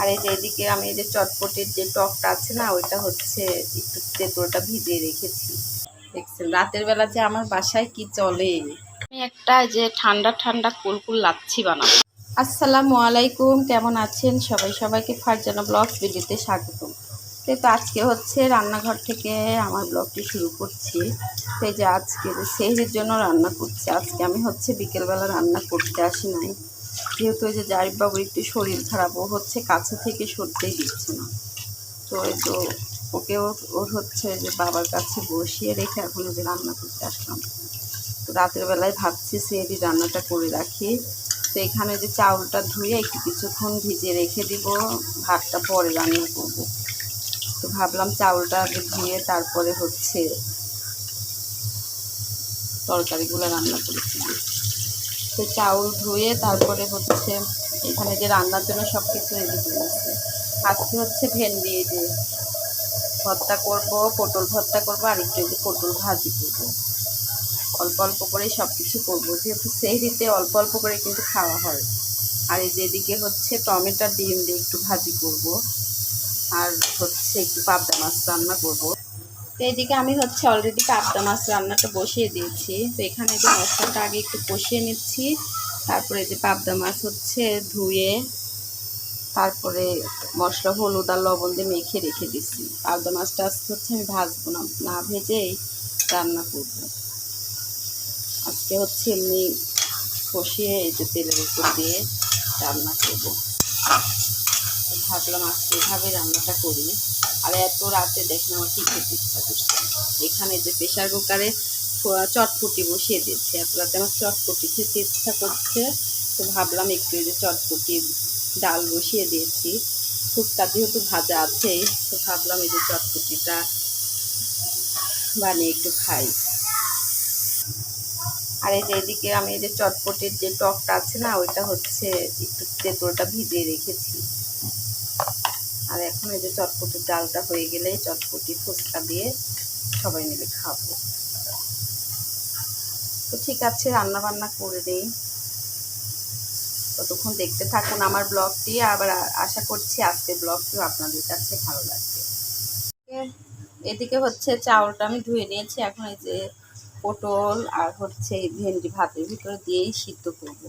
আর এই যে এদিকে আমি এই যে চটপটির যে টকটা আছে না, ওইটা হচ্ছে একটু তেঁতুলটা ভিজিয়ে রেখেছি। দেখছেন, রাতের বেলা যে আমার বাসায় কি চলে? আমি একটা যে ঠান্ডা ঠান্ডা কুলকুল লাচ্ছি বানাবো। আসসালামু আলাইকুম, কেমন আছেন? সবাই সবাইকে ফারজানা ব্লগস ভিডিওতে স্বাগতম। তো আজকে হচ্ছে রান্নাঘর থেকে আমার ব্লগটি শুরু করছি। তো যে আজকে যে সেহরির জন্য রান্না করছি। আজকে আমি হচ্ছে বিকেলবেলা রান্না করতে আসি নাই। যেহেতু ওই যে জারিফবাবুর একটু শরীর খারাপ, ও হচ্ছে কাছে থেকে সরতেই দিচ্ছে না। তো এই তো ওকে ওর- হচ্ছে যে বাবার কাছে বসিয়ে রেখে এখন ওই যে রান্না করতে আসলাম। তো রাতের বেলায় ভাবছি সেহরি রান্নাটা করে রাখি। তো এখানে যে চাউলটা ধুয়ে একটু কিছুক্ষণ ভিজিয়ে রেখে দিব। ভাতটা পরে রান্না করব। তো ভাবলাম চাউলটা আগে ধুয়ে তারপরে হচ্ছে তরকারিগুলো রান্না করেছি। তো চাউল ধুয়ে তারপরে হচ্ছে এখানে যে রান্নার জন্য সব কিছু রেডি করে আজকে হচ্ছে ভেন্ডি যে ভর্তা করব, পটল ভর্তা করব, আর একটু যে পটল ভাজি করব। অল্প অল্প করে সব কিছু করব, যেহেতু সেই দিতে অল্প অল্প করে কিন্তু খাওয়া হয়। আর এই যে এদিকে হচ্ছে টমেটো, ডিম দিয়ে একটু ভাজি করব। আর হচ্ছে একটু পাবদা মাছ রান্না করব। তো এদিকে আমি হচ্ছে অলরেডি পাবদা মাছ রান্নাটা বসিয়ে দিয়েছি। তো এখানে যে মশলাটা আগে একটু কষিয়ে নিচ্ছি। তারপরে যে পাবদা মাছ হচ্ছে ধুয়ে, তারপরে মশলা, হলুদ আর লবণ দিয়ে মেখে রেখে দিচ্ছি। পাবদা মাছটা আজকে হচ্ছে আমি ভাজবো না না ভেজেই রান্না করব। আজকে হচ্ছে এমনি কষিয়ে এই যে তেলের উপর দিয়ে রান্না করব। ভাবলাম আজকে এভাবে রান্নাটা করি। আর এত রাতে দেখেন আমার কি খেতে ইচ্ছা করছে। এখানে যে প্রেশার কুকারে চটপটি বসিয়ে দিচ্ছি এত রাতে আমার চটপটি খেতে ইচ্ছা করছে। তো ভাবলাম একটু যে চটপটি ডাল বসিয়ে দিয়েছি। ফুটটা যেহেতু ভাজা আছেই তো ভাবলাম এই যে চটপটিটা বানিয়ে একটু খাই। আর এই যে এদিকে আমি এই যে চটপটির যে টকটা আছে না, ওইটা হচ্ছে একটু তেঁতুলটা ভিজিয়ে রেখেছি। আর এখন এই যে চটপটির ডালটা হয়ে গেলে চটপটি ফুচকা দিয়ে সবাই মিলে খাব। তো ঠিক আছে রান্না বান্না করে দেই ততক্ষণ দেখতে থাকুন আমার ব্লগটি, আবার আশা করছি আজকে ব্লগটিও আপনাদের কাছে ভালো লাগবে। এদিকে হচ্ছে চাউলটা আমি ধুয়ে নিয়েছি, এখন এই যে পটল আর হচ্ছে ভেন্ডি ভাতের ভিতরে দিয়েই সিদ্ধ করব।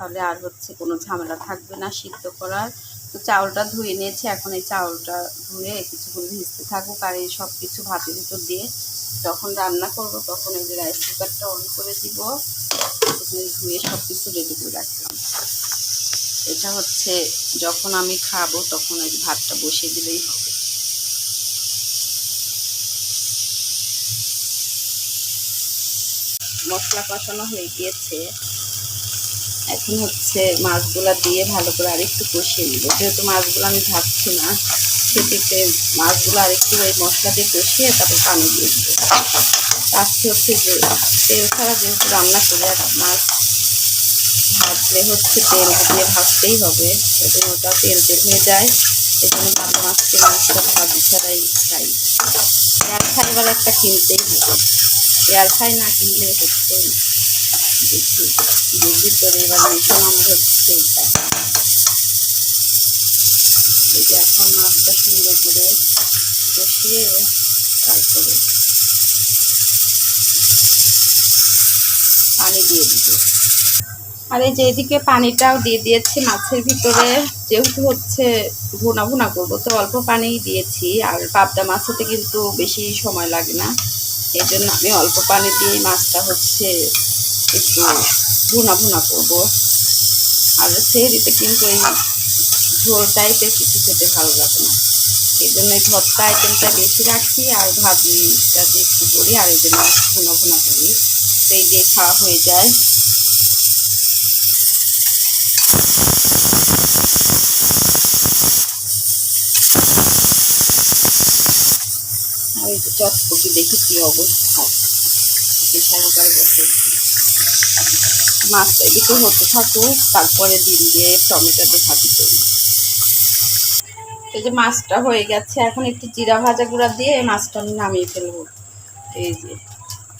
তাহলে আর হচ্ছে কোনো ঝামেলা থাকবে না সিদ্ধ করার। তো চাউলটা ধুয়ে নিয়েছি, এখন এই চাউলটা ধুয়ে কিছুক্ষণ ভিজতে থাকুক আর এই সব কিছু ভাতের ভিতর দিয়ে যখন রান্না করব তখন এই যে রাইস কুকারটা অন করে দিব। ধুয়ে সব কিছু রেডি করে রাখলাম। এটা হচ্ছে যখন আমি খাব তখন এই ভাতটা বসিয়ে দিলেই হবে। মশলা কষানো হয়ে গিয়েছে। এখন হচ্ছে মাছগুলা দিয়ে ভালো করে আরেকটু কষিয়ে নিব। যেহেতু মাছগুলো আমি ভাবছি না সেটিতে মাছগুলো আরেকটু ওই মশলা দিয়ে কষিয়ে তারপর পানি দিয়ে দেবো। আজকে হচ্ছে যে তেল ছাড়া যেহেতু রান্না করে, আর মাছ ভাজলে হচ্ছে তেল দিয়ে ভাজতেই হবে। এবং ওটা তেল তেল হয়ে যায়। জন্য ভালো মাছকে মাছটা ভাজি ছাড়াই খাই। এয়ার ফ্রাই এবার একটা কিনতেই হবে। এয়ার ফ্রাই না কিনলে হচ্ছে দেখি যে এখন মাছটা সুন্দর করে কষিয়ে তারপরে পানি দিয়ে দিব আর এই যে এদিকে পানিটাও দিয়ে দিয়েছি, মাছের ভিতরে যেহেতু হচ্ছে ভুনা ভুনা করব, তো অল্প পানিই দিয়েছি। আর পাবদা মাছ হতে কিন্তু বেশি সময় লাগে না। এই জন্য আমি অল্প পানি দিয়ে মাছটা হচ্ছে একটু ভুনা ভুনা করব। আর সেহরিতে কিন্তু এই ঝোল টাইপের কিছু খেতে ভালো লাগে না। এই জন্য এই ভর্তা আইটেমটা বেশি রাখি আর ভাজিটা দিয়ে একটু করি আর এই যে মাছ ভুনা করি। এই দিয়ে খাওয়া হয়ে যায়। আর এই যে চটপটি দেখি কি অবস্থা? প্রেশার কুকারে বসে। মাছটা এদিকে হতে থাকুক, তারপরে ডিম দিয়ে টমেটো দিয়ে ভাজি করি। এই যে মাছটা হয়ে গেছে, এখন একটু জিরা ভাজা গুঁড়া দিয়ে মাছটা আমি নামিয়ে ফেলব। এই যে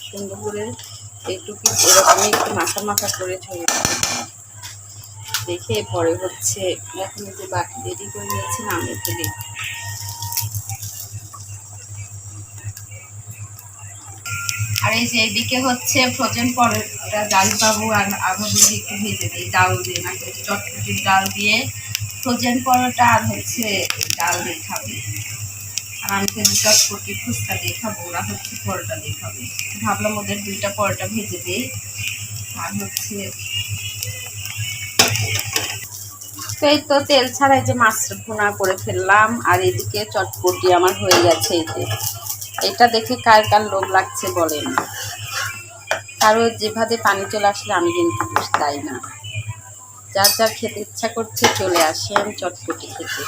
সুন্দর করে এইটুকু এরকমই একটু মাখা মাখা করে ছড়িয়ে দেখে পরে হচ্ছে, এখন যে বাকি রেডি করে নিয়েছি, নামিয়ে ফেলি। আর এই যে এদিকে হচ্ছে ফ্রোজেন পরোটা ডাল পাবো আর আভাবু একটু ভেজে দিই, ডাল দিয়ে না চটপটির ডাল দিয়ে ফ্রোজেন পরোটা আর হচ্ছে ডাল দিয়ে খাবে। আর আমি তো চটপটি ফুচকা দিয়ে খাব, ওরা হচ্ছে পরোটা দিয়ে খাবে। ভাবলাম ওদের দুইটা পরোটা ভেজে দিই। আর হচ্ছে তো এই তো তেল ছাড়াই যে মাছ ভুনা করে ফেললাম, আর এদিকে চটপটি আমার হয়ে গেছে যে। এটা দেখে কার কার লোভ লাগছে বলেন? কারও যেভাবে পানি চলে আসলে আমি কিন্তু তাই না। যার যার খেতে ইচ্ছা করছে চলে আসেন চটপটি খেতে।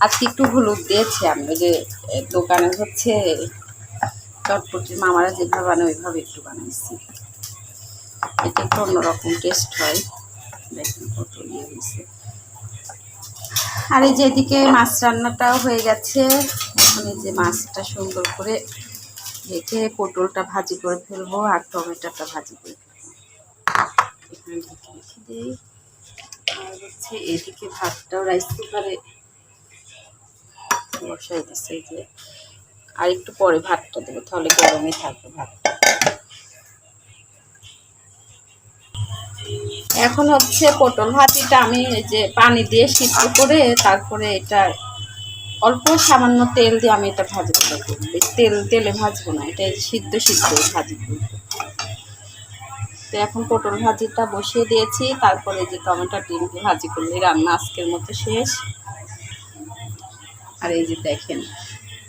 আজকে একটু হলুদ দিয়েছি, আমি যে দোকানে হচ্ছে চটপটির মামারা যেভাবে বানায়, ওইভাবে একটু বানাইছি। এটা একটু অন্যরকম টেস্ট হয়। দেখুন কত ইয়ে হয়েছে। আর এই যে এদিকে মাছ রান্নাটাও হয়ে গেছে। এখন এই যে মাছটা সুন্দর করে রেখে পটলটা ভাজি করে ফেলব আর টমেটোটা ভাজি করে ফেলব। হচ্ছে এদিকে ভাতটাও রাইস কুকারে বসাই দিচ্ছে যে। আর একটু পরে ভাতটা দেবো, তাহলে গরমই থাকবে ভাতটা। এখন হচ্ছে পটল ভাজিটা আমি যে পানি দিয়ে সিদ্ধ করে তারপরে এটা অল্প সামান্য তেল দিয়ে আমি এটা ভাজি করে তেল, তেলে ভাজবো না এটা সিদ্ধ সিদ্ধ ভাজি। তো এখন পটল ভাজিটা বসিয়ে দিয়েছি, তারপরে যে টমেটো ডিমকে ভাজি করলে রান্না আজকের মতো শেষ। আর এই যে দেখেন,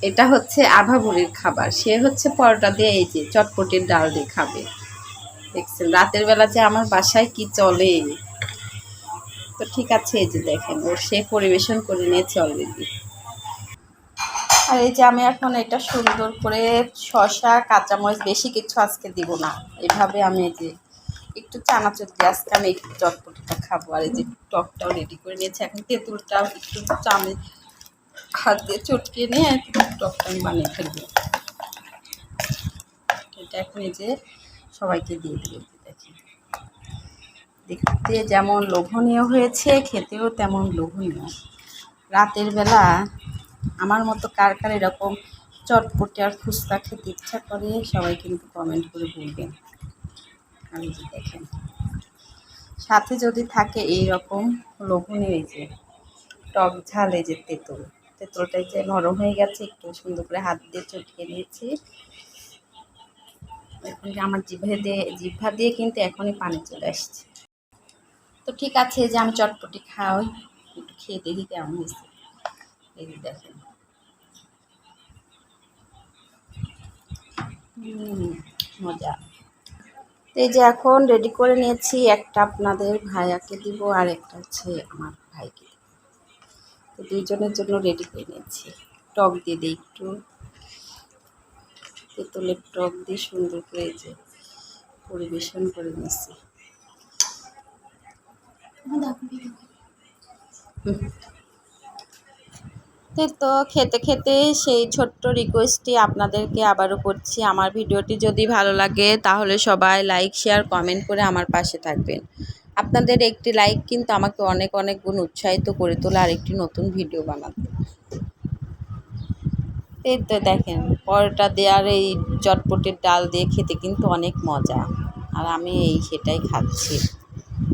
এটা হচ্ছে আভা বুড়ির খাবার, সে হচ্ছে পরোটা দিয়ে এই যে চটপটির ডাল দিয়ে খাবে। দেখছেন, রাতের বেলা যে আমার বাসায় কি চলে? তো ঠিক আছে, এই যে দেখেন, ওর সে পরিবেশন করে নিয়েছে অলরেডি আর এই যে আমি এখন এটা সুন্দর করে শসা, কাঁচামরিচ, বেশি কিছু আজকে দিব না। এভাবে আমি এই যে একটু চানাচুর দিয়ে আজকে আমি একটু চটপটিটা খাব। আর এই যে টকটাও রেডি করে নিয়েছি। এখন তেঁতুলটাও একটু চামে হাত দিয়ে চটকে নিয়ে টকটা আমি বানিয়ে ফেলব। এটা এখন এই যে সবাইকে দিয়ে দিয়ে দেখি। দেখতে যেমন লোভনীয় হয়েছে, খেতেও তেমন লোভনীয়। রাতের বেলা আমার মতো কার কার এরকম চটপটে আর ফুচকা খেতে ইচ্ছা করে সবাই কিন্তু কমেন্ট করে বলবেন। আমি যে দেখেন, সাথে যদি থাকে এই রকম লোভনীয় এই যে টক ঝাল, এই যে তেঁতুল। তেঁতুলটাই যে নরম হয়ে গেছে, একটু সুন্দর করে হাত দিয়ে চটকে নিয়েছি। এখন আমার জিভে দিয়ে জিভা দিয়ে কিন্তু এখনই পানি চলে আসছে। তো ঠিক আছে যে আমি চটপটি খাওয়াই, একটু খেয়ে দেখি কেমন হয়েছে। এই দেখেন। মজা। তো এই যে এখন রেডি করে নিয়েছি, একটা আপনাদের ভাইয়াকে দিব আর একটা হচ্ছে আমার ভাইকে। তো দুইজনের জন্য রেডি করে নিয়েছি। টক দিয়ে দিই একটু। তেঁতুলের টক দিয়ে সুন্দর করে এই যে পরিবেশন করে হুম। তো খেতে খেতে সেই ছোট্ট রিকোয়েস্টটি আপনাদেরকে আবারও করছি। আমার ভিডিওটি যদি ভালো লাগে তাহলে সবাই লাইক শেয়ার কমেন্ট করে আমার পাশে থাকবেন। আপনাদের একটি লাইক কিন্তু আমাকে অনেক অনেক গুণ উৎসাহিত করে তোলে আর একটি নতুন ভিডিও বানাতে। এই তো দেখেন, পরোটা দেওয়ার এই চটপটির ডাল দিয়ে খেতে কিন্তু অনেক মজা। আর আমি এই সেটাই খাচ্ছি।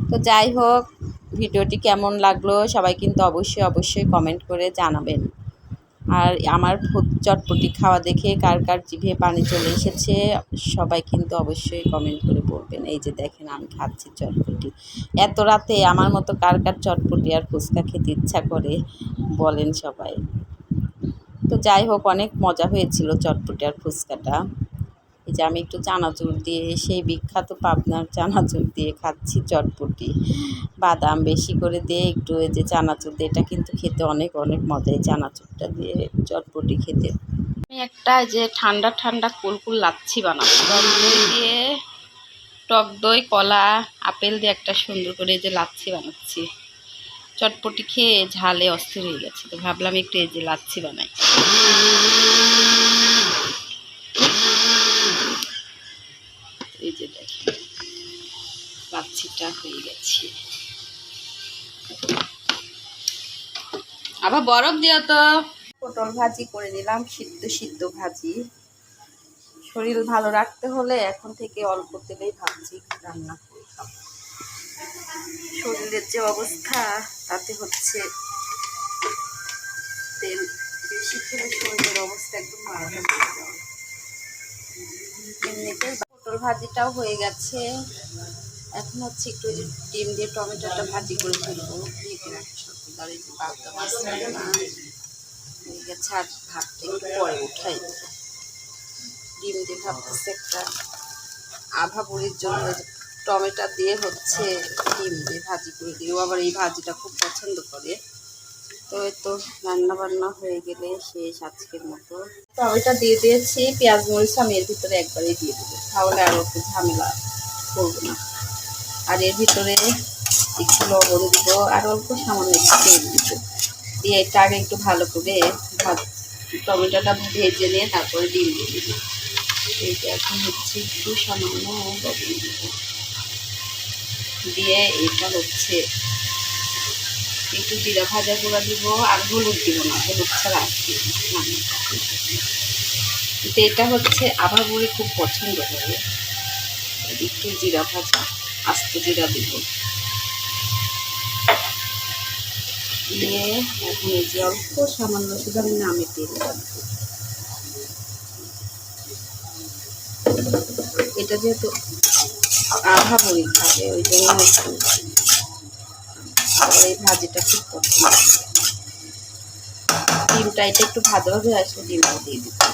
তো যাই হোক, ভিডিওটি কেমন লাগল সবাই কিন্তু অবশ্যই অবশ্যই কমেন্ট করে জানাবেন। আর আমার চটপটি খাওয়া দেখে কার কার জিভে পানি চলে এসেছে, সবাই কিন্তু অবশ্যই কমেন্ট করে বলবেন। এই যে দেখেন, আমি খাচ্ছি চটপটি। এত রাতে আমার মতো কার কার চটপটি আর ফুচকা খেতে ইচ্ছা করে বলেন সবাই। তো যাই হোক, অনেক মজা হয়েছিল চটপটি আর ফুচকাটা। এই যে আমি একটু চানাচুর দিয়ে, সেই বিখ্যাত পাবনার চানাচুর দিয়ে খাচ্ছি চটপটি। বাদাম বেশি করে দিয়ে একটু এই যে চানাচুর দিয়ে, এটা কিন্তু খেতে অনেক অনেক মজা এই চানাচুরটা দিয়ে চটপটি খেতে। আমি একটা যে ঠান্ডা ঠান্ডা কুলকুল লাচ্ছি বানাবো। দিয়ে, টক দই, কলা, আপেল দিয়ে একটা সুন্দর করে যে লাচ্ছি বানাচ্ছি। চটপটি খেয়ে ঝালে অস্থির হয়ে গেছে। তো ভাবলাম একটু এই যে লাচ্ছি বানাই। হয়ে গেছে। আবার বরফ দিও তো। পটল ভাজি করে দিলাম সিদ্ধ সিদ্ধ ভাজি। শরীর ভালো রাখতে হলে এখন থেকে অল্প তেলেই ভাবছি রান্না শরীরের যে অবস্থা, তাতে হচ্ছে তেল বেশি খেলে শরীরের অবস্থা একদম এমনিতেই পটল ভাজিটাও হয়ে গেছে। এখন হচ্ছে একটু যে ডিম দিয়ে টমেটোটা ভাজি করে ফেলব। হয়ে গেছে। আর ভাতটা একটু পরে উঠাই ডিম দিয়ে ভাবতেছে একটা আভা বুড়ির জন্য টমেটো দিয়ে হচ্ছে ডিম দিয়ে ভাজি করে দিই। ও আবার এই ভাজিটা খুব পছন্দ করে। তো এই তো রান্না বান্না হয়ে গেলে শেষ আজকের মতো। টমেটো দিয়ে দিয়েছি, পেঁয়াজ, মরিচ আমি এর ভিতরে একবারেই দিয়ে দেবো। তাহলে আর একটু ঝামেলা করব না। আর এর ভিতরে একটু লবণ দিব, আর অল্প সামান্য একটু তেল দিব। দিয়ে এটা আগে একটু ভালো করে ভাত টমেটোটা ভেজে নিয়ে তারপরে ডিম দিয়ে দিব। এইটা এখন হচ্ছে একটু সামান্য লবণ। দিয়ে এটা হচ্ছে একটু জিরা ভাজা গুঁড়া দিব আর হলুদ দিব না, হলুদ ছাড়া আসবে কিন্তু এটা হচ্ছে আবার বুড়ি খুব পছন্দ করে। একটু জিরা ভাজা, আস্ত জিরা দিব। দিয়ে এখন এই যে অল্প সামান্য শুধু আমি নামে তেল এটা যেহেতু বড়ি খাবে ওই জন্য এই ভাজিটা খুব পছন্দ ডিমটা এটা একটু ভাজা ভাজা ডিমটা দিয়ে দিতে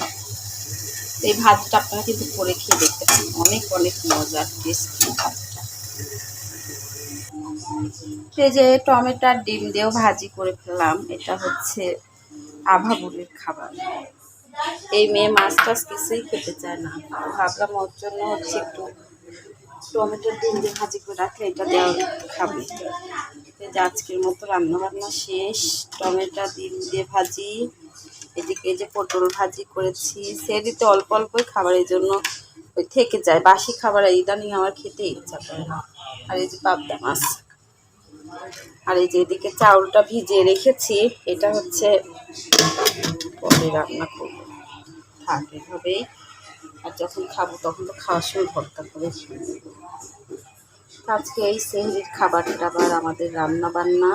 এই ভাতটা আপনারা কিন্তু করে খেয়ে দেখতে পারেন। অনেক অনেক মজার টেস্টি ভাতটা। এই যে টমেটো আর ডিম দিয়েও ভাজি করে ফেললাম, এটা হচ্ছে আভাবুলির খাবার। এই মেয়ে মাছ টাছ কিছুই খেতে চায় না। ভাবলাম ওর জন্য হচ্ছে একটু টমেটোর ডিম দিয়ে ভাজি করে রাখলে এটা দেওয়া খাবে। যে আজকের মতো রান্না বান্না শেষ। টমেটো, ডিম দিয়ে ভাজি। এদিকে যে পটল ভাজি করেছি। সেদিতে অল্প অল্পই খাবারের জন্য ওই থেকে যায়। বাসি খাবার ইদানিং আমার খেতে ইচ্ছা করে না। আর এই যে পাবদা মাছ। আর এই যে এদিকে চাউলটা ভিজিয়ে রেখেছি। এটা হচ্ছে পরে রান্না করব। থাক, এভাবেই। আর যখন খাব তখন তো খাওয়ার সময় ভর্তা করে আজকে এই সেহরির খাবার টাবার আমাদের রান্না বান্না